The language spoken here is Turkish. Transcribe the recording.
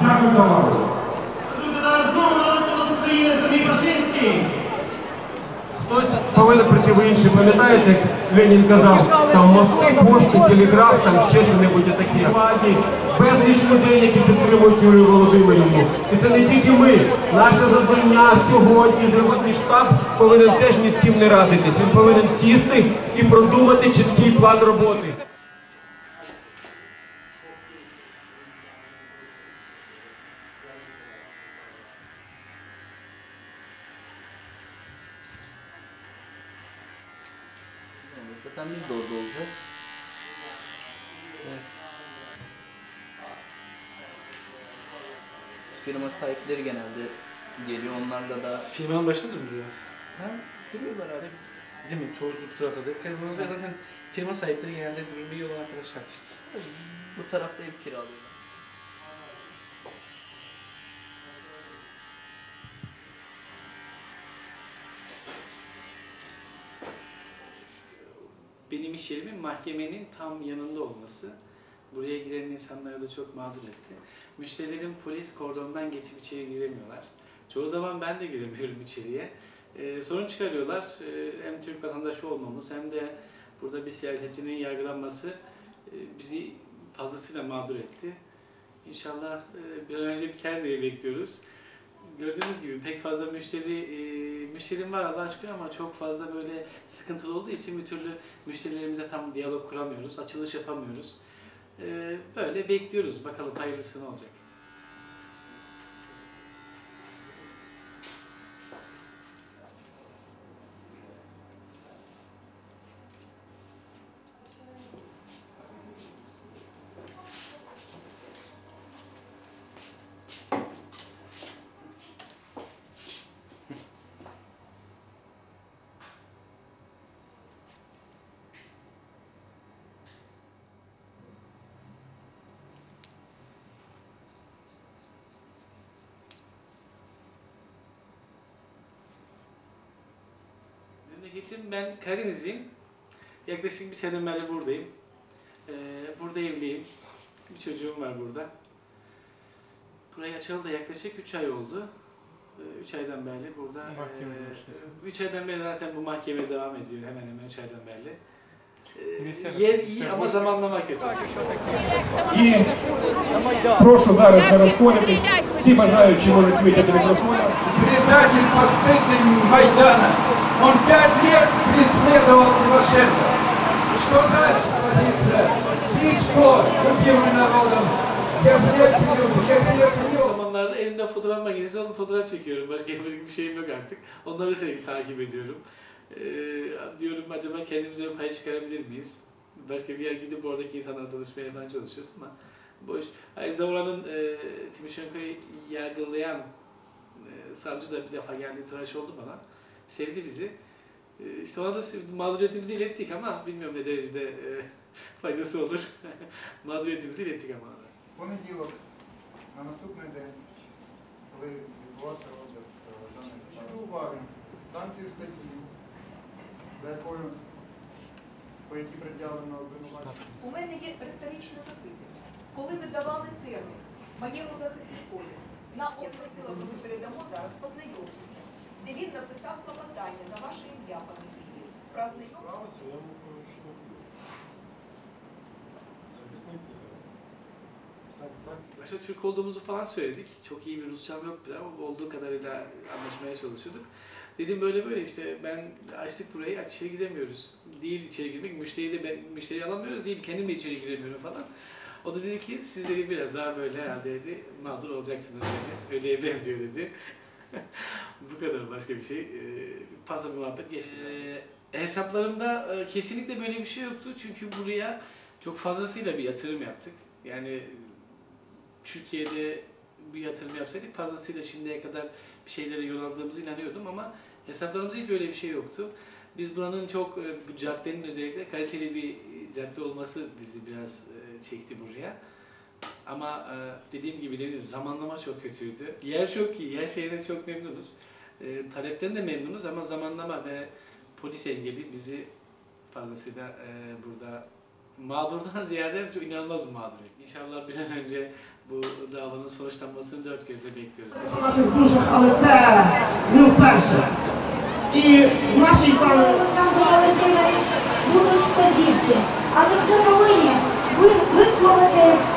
Дякую за увагу. Друзі, зараз знову народний депутат України Сергій Пашинський. Хтось повинен прийти в інші, пам'ятаєте, як Ленін казав, там мости, пошти, телеграф, там ще що-небудь таке. Владі, безліч людей, які підтримують Юлію Володимирівну. І це не тільки ми. Наше завдання сьогодні, сьогодні штаб повинен теж ні з ким не радитись. Він повинен сісти і продумати чіткий план роботи. Zaten biz de orada olacağız. Evet. Firma sahipleri genelde geliyor. Onlarla da Firmanın başında mı duruyor? ha, duruyorlar abi. Değil mi? Tozluk tarafta. Firmanın zaten firma sahipleri genelde olan arkadaşlar. Bu tarafta ev kiralıyorlar. Benim iş yerimin mahkemenin tam yanında olması buraya giren insanları da çok mağdur etti. Müşterilerin polis kordondan geçip içeri giremiyorlar. Çoğu zaman ben de giremiyorum içeriye. Ee, sorun çıkarıyorlar. Ee, hem Türk vatandaşı olmamız hem de burada bir siyasetçinin yargılanması e, bizi fazlasıyla mağdur etti. İnşallah e, bir an önce biter diye bekliyoruz. Gördüğünüz gibi pek fazla müşteri, e, müşterim var Allah aşkına ama çok fazla böyle sıkıntılı olduğu için bir türlü müşterilerimize tam diyalog kuramıyoruz, açılış yapamıyoruz. E, böyle bekliyoruz. Bakalım hayırlısı ne olacak. Memleketim ben Karadenizliyim. Yaklaşık bir sene beri buradayım. Ee, burada evliyim. Bir çocuğum var burada. Burayı açalı da yaklaşık 3 ay oldu. 3 aydan beri burada. Mahkemede başlıyorsun. 3 aydan beri zaten bu mahkeme devam ediyor hemen hemen 3 aydan beri. Ee, Geçelim. yer iyi İşte ama boş- zamanlama kötü. І прошу зараз не розходитись. Всі бажаючі можуть вийти до мікрофона. предатель последний Майдана. Он пять лет преследовал Тимошенко. Что дальше творится? Кличко, любимый народом. Если это люди, если это Bu люди. zamanlarda elimde fotoğraf makinesi olup fotoğraf çekiyorum. Başka yapacak bir şeyim yok artık. Onları sürekli takip ediyorum. Ee, diyorum acaba kendimize bir pay çıkarabilir miyiz? Başka bir yer gidip oradaki insanlarla tanışmaya falan çalışıyoruz ama boş. Aynı zamanda e, Timoshenko'yu yargılayan e, savcı da bir defa geldi tıraş oldu bana. Sevdi bizi. E, işte da mağduriyetimizi ilettik ama bilmiyorum ne derecede e, faydası olur. mağduriyetimizi ilettik ama. Понеділок, е. У мене є риторичне запитання. Коли ви давали термін моєму захисникові на просила, ми передамо зараз, познайомтеся, де він написав клопотання на ваше ім'я, пане Київ, про знайомство. Başta Türk olduğumuzu falan söyledik. Çok iyi bir Rusçam yoktu ama olduğu kadarıyla anlaşmaya çalışıyorduk. Dedim böyle böyle işte ben açtık burayı içeri giremiyoruz. Değil içeri girmek, müşteriyi de ben müşteriyi alamıyoruz değil kendim de içeri giremiyorum falan. O da dedi ki siz dedi biraz daha böyle herhalde dedi mağdur olacaksınız dedi. Öyleye benziyor dedi. Bu kadar başka bir şey. Ee, fazla muhabbet geçmedi. Ee, hesaplarımda e, kesinlikle böyle bir şey yoktu. Çünkü buraya çok fazlasıyla bir yatırım yaptık. Yani Türkiye'de bir yatırım yapsaydık fazlasıyla şimdiye kadar bir şeylere yol aldığımızı inanıyordum ama hesaplarımızda hiç böyle bir şey yoktu. Biz buranın çok, e, bu caddenin özellikle kaliteli bir e, cadde olması bizi biraz çekti buraya. Ama e, dediğim gibi dediğim zamanlama çok kötüydü. Yer çok iyi, her şeyden çok memnunuz. E, Talepten de memnunuz ama zamanlama ve polis engeli bizi fazlasıyla e, burada mağdurdan ziyade çok inanılmaz bir mağduriyet. İnşallah bir an önce bu davanın sonuçlanmasını dört gözle bekliyoruz. В наших душах, але це не вперше. І в нашій з вами Олександр Валентинович, будуть вказівки, але ж ви повинні ви- висловити свої